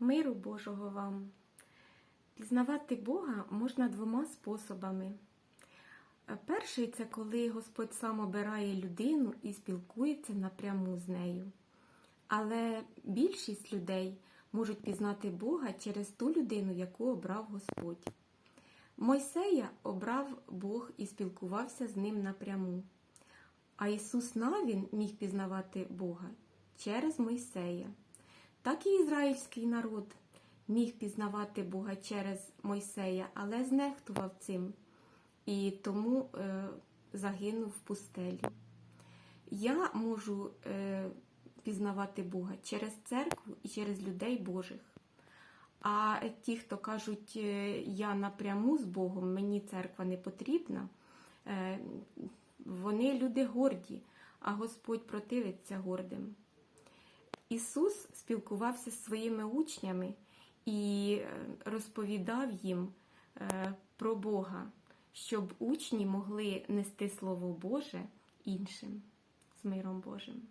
Миру Божого вам. Пізнавати Бога можна двома способами. Перший це коли Господь сам обирає людину і спілкується напряму з нею. Але більшість людей можуть пізнати Бога через ту людину, яку обрав Господь. Мойсея обрав Бог і спілкувався з ним напряму. А Ісус Навін міг пізнавати Бога через Мойсея. Так і ізраїльський народ міг пізнавати Бога через Мойсея, але знехтував цим і тому е, загинув в пустелі. Я можу е, пізнавати Бога через церкву і через людей Божих. А ті, хто кажуть, е, я напряму з Богом, мені церква не потрібна, вони люди горді, а Господь противиться гордим. Ісус спілкувався з своїми учнями і е, розповідав їм е, про Бога, щоб учні могли нести Слово Боже іншим з миром Божим.